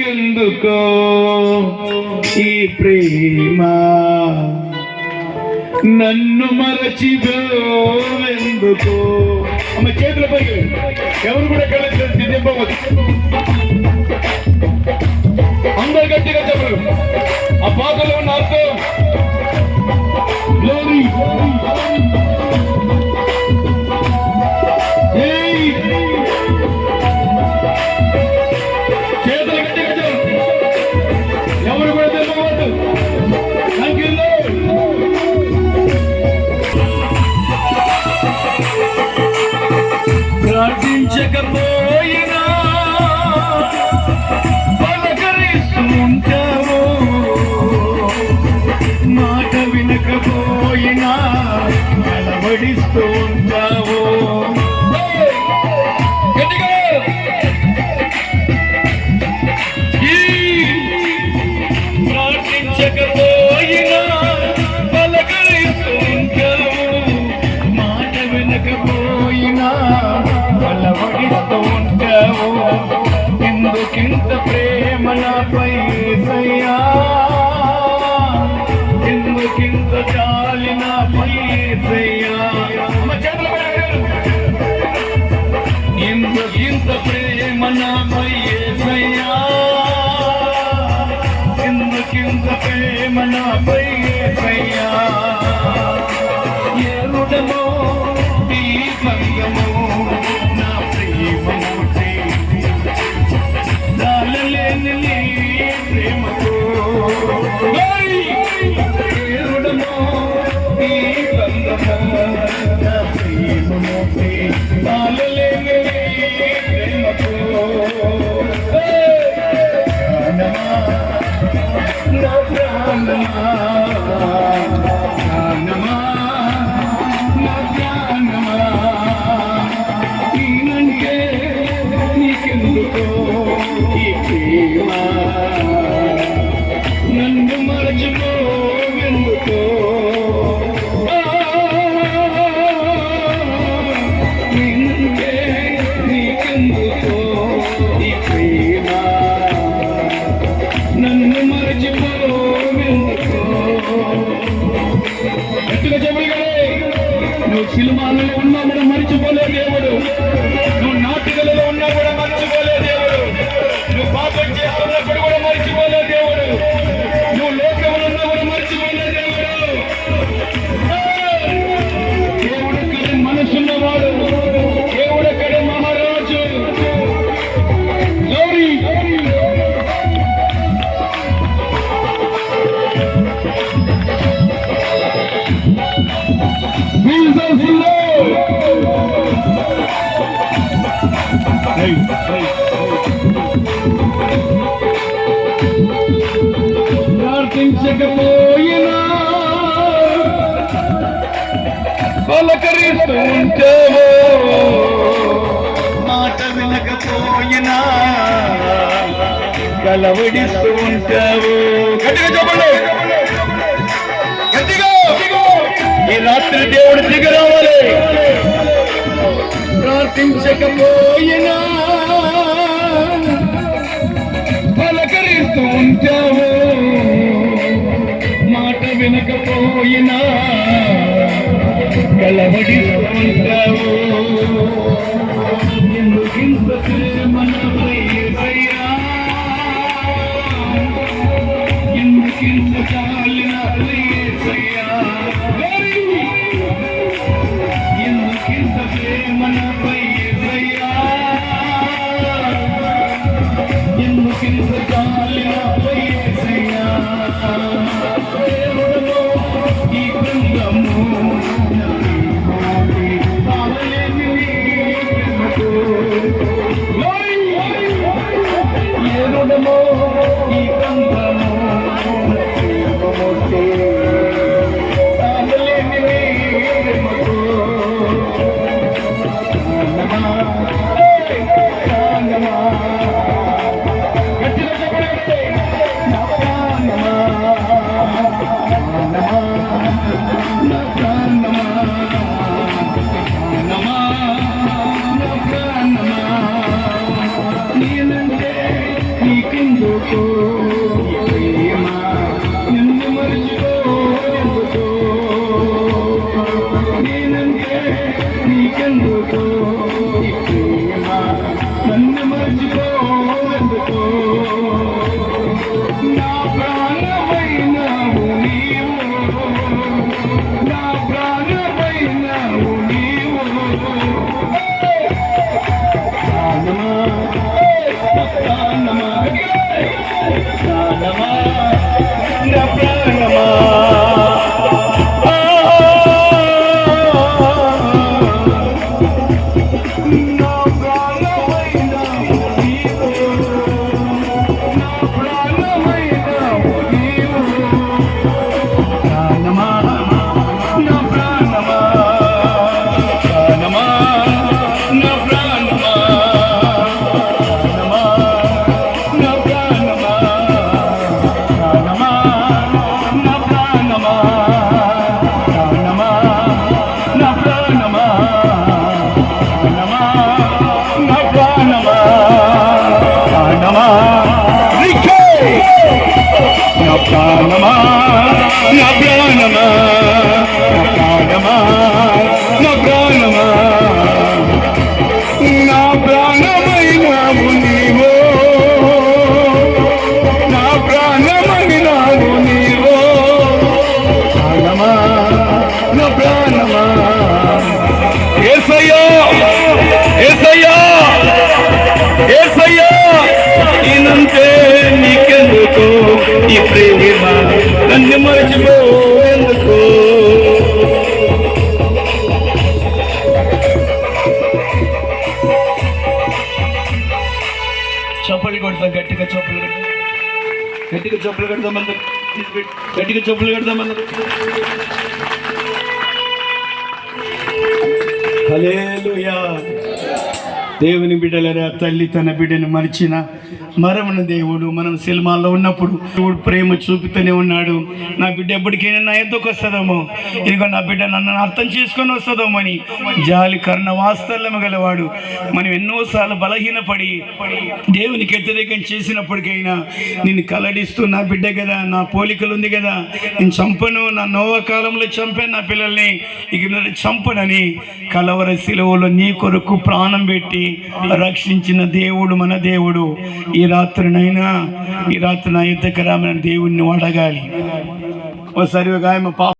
నీకెందుకో ఈ ప్రేమ? నన్ను మరచిపోవెందుకో? అమ్మ చేతుల పై ఎవరు కూడా కలిసి దింపవచ్చు అందరు గట్టిగా చెప్పరు ఆ పాటలో ఉన్న అర్థం மொழி సినిమాలలో ఉన్నా కూడా మర్చిపోలే దేవుడు. ప్రార్థించకపోయినా పలకరిస్తుంటావో మాట వినకపోయినా కలవడిస్తూ ఉంటావో గట్టిగా చెప్పండి. గట్టిగా. ఈ రాత్రి దేవుడు దిగరావాలి ప్రార్థించకపోయినా పలకరిస్తూ ఉంటావు? మాట వినకపోయినా కలవడిస్తూ ఉంటావు? ఎందుకింత one more place. నీవు ప్రాణమా ప్రాణమా నా ప్రాణమా? ప్రాణమా? నా ప్రాణమా? ప్రాణమా నా ప్రాణమా? నా ప్రేమ నన్ను మర్చిపోయేందుకు. చప్పలు కొడతాం గట్టిగా చప్పలు కొడతాం గట్టిగా చప్పలు కడదాం అందరు. గట్టిగా చప్పలు కడదాం అందరు. హల్లెలూయా. దేవుని బిడ్డలరా తల్లి తన బిడ్డను మరిచిన మరమన దేవుడు మనం సినిమాల్లో ఉన్నప్పుడు దేవుడు ప్రేమ చూపుతూనే ఉన్నాడు. నా బిడ్డ ఎప్పటికైనా నా ఎందుకు వస్తుందేమో? ఇదిగో నా బిడ్డ నన్ను అర్థం చేసుకొని వస్తుందేమో అని జాలి కర్ణ వాస్తల్యం గలవాడు. మనం ఎన్నోసార్లు బలహీనపడి దేవునికి వ్యతిరేకం చేసినప్పటికైనా నిన్ను కలడిస్తూ నా బిడ్డ కదా నా పోలికలు ఉంది కదా. నేను చంపను నా నోవ కాలంలో చంపాను నా పిల్లల్ని. ఇక చంపనని కలవర శిలువలో నీ కొరకు ప్రాణం పెట్టి రక్షించిన దేవుడు మన దేవుడు. ఈ రాత్రినైనా ఈ రాత్రి నా యుద్ధకరామైన దేవుణ్ణి వాడగాలి. ఒకసారి ఒక ఆమె పాప